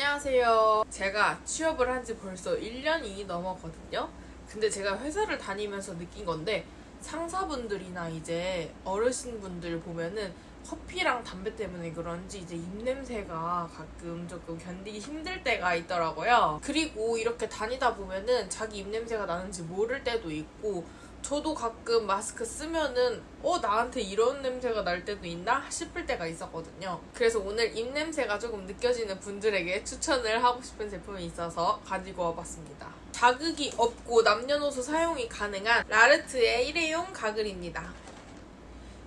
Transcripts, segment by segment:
안녕하세요. 제가 취업을 한 지 벌써 1년이 넘었거든요. 근데 제가 회사를 다니면서 느낀 건데 상사분들이나 이제 어르신분들 보면은 커피랑 담배 때문에 그런지 이제 입냄새가 가끔 조금 견디기 힘들 때가 있더라고요. 그리고 이렇게 다니다 보면은 자기 입냄새가 나는지 모를 때도 있고 저도 가끔 마스크 쓰면은 어 나한테 이런 냄새가 날 때도 있나 싶을 때가 있었거든요. 그래서 오늘 입 냄새가 조금 느껴지는 분들에게 추천을 하고 싶은 제품이 있어서 가지고 와봤습니다. 자극이 없고 남녀노소 사용이 가능한 라르트의 일회용 가글입니다.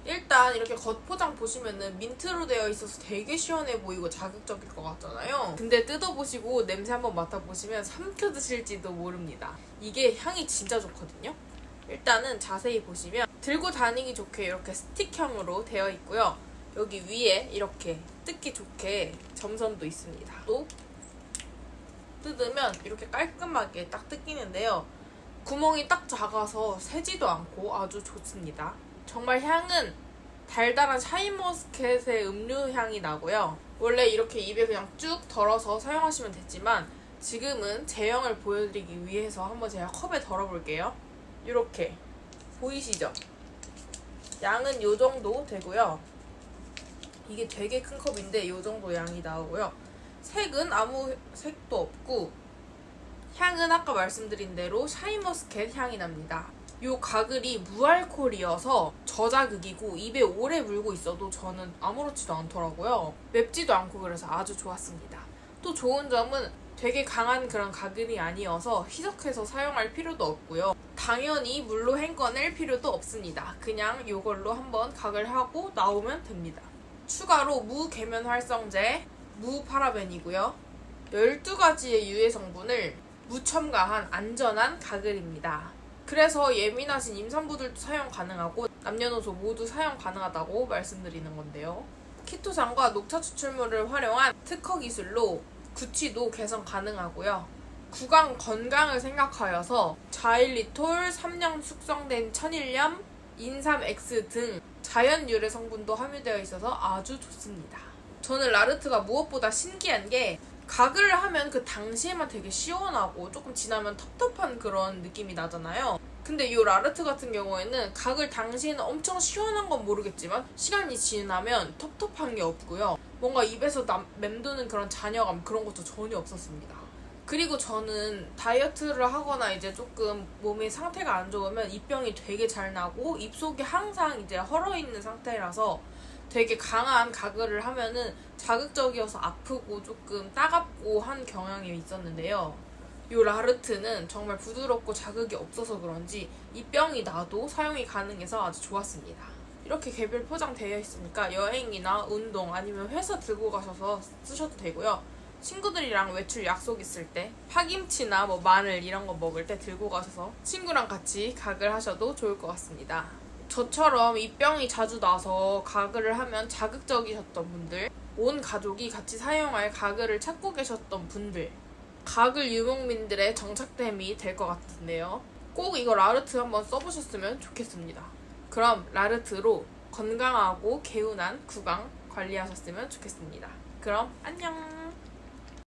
일단 이렇게 겉포장 보시면은 민트로 되어 있어서 되게 시원해 보이고 자극적일 것 같잖아요. 근데 뜯어보시고 냄새 한번 맡아보시면 삼켜 드실지도 모릅니다. 이게 향이 진짜 좋거든요. 일단은 자세히 보시면 들고 다니기 좋게 이렇게 스틱형으로 되어 있고요. 여기 위에 이렇게 뜯기 좋게 점선도 있습니다. 또 뜯으면 이렇게 깔끔하게 딱 뜯기는데요. 구멍이 딱 작아서 새지도 않고 아주 좋습니다. 정말 향은 달달한 샤인머스켓의 음료 향이 나고요. 원래 이렇게 입에 그냥 쭉 덜어서 사용하시면 됐지만 지금은 제형을 보여드리기 위해서 한번 제가 컵에 덜어볼게요. 이렇게 보이시죠? 양은 요 정도 되고요. 이게 되게 큰 컵인데 요 정도 양이 나오고요. 색은 아무 색도 없고 향은 아까 말씀드린 대로 샤인머스켓 향이 납니다. 요 가글이 무알콜이어서 저자극이고 입에 오래 물고 있어도 저는 아무렇지도 않더라고요. 맵지도 않고 그래서 아주 좋았습니다. 또 좋은 점은 되게 강한 그런 가글이 아니어서 희석해서 사용할 필요도 없고요. 당연히 물로 헹궈낼 필요도 없습니다. 그냥 이걸로 한번 가글하고 나오면 됩니다. 추가로 무계면 활성제, 무파라벤이고요. 12가지의 유해 성분을 무첨가한 안전한 가글입니다. 그래서 예민하신 임산부들도 사용 가능하고 남녀노소 모두 사용 가능하다고 말씀드리는 건데요. 키토산과 녹차 추출물을 활용한 특허 기술로 구취도 개선 가능하고요. 구강 건강을 생각하여서 자일리톨, 3년 숙성된 천일염, 인삼 X 등 자연 유래 성분도 함유되어 있어서 아주 좋습니다. 저는 라르트가 무엇보다 신기한 게 가글을 하면 그 당시에만 되게 시원하고 조금 지나면 텁텁한 그런 느낌이 나잖아요. 근데 이 라르트 같은 경우에는 가글 당시에는 엄청 시원한 건 모르겠지만 시간이 지나면 텁텁한 게 없고요. 뭔가 입에서 남, 맴도는 그런 잔여감 그런 것도 전혀 없었습니다. 그리고 저는 다이어트를 하거나 이제 조금 몸의 상태가 안 좋으면 입병이 되게 잘 나고 입속이 항상 이제 헐어 있는 상태라서 되게 강한 가글을 하면은 자극적이어서 아프고 조금 따갑고 한 경향이 있었는데요. 이 라르트는 정말 부드럽고 자극이 없어서 그런지 입병이 나도 사용이 가능해서 아주 좋았습니다. 이렇게 개별 포장되어 있으니까 여행이나 운동 아니면 회사 들고 가셔서 쓰셔도 되고요. 친구들이랑 외출 약속 있을 때 파김치나 뭐 마늘 이런 거 먹을 때 들고 가셔서 친구랑 같이 가글 하셔도 좋을 것 같습니다. 저처럼 입병이 자주 나서 가글을 하면 자극적이셨던 분들, 온 가족이 같이 사용할 가글을 찾고 계셨던 분들, 가글 유목민들의 정착됨이 될 것 같은데요. 꼭 이거 라르트 한번 써보셨으면 좋겠습니다. 그럼 라르트로 건강하고 개운한 구강 관리하셨으면 좋겠습니다. 그럼 안녕!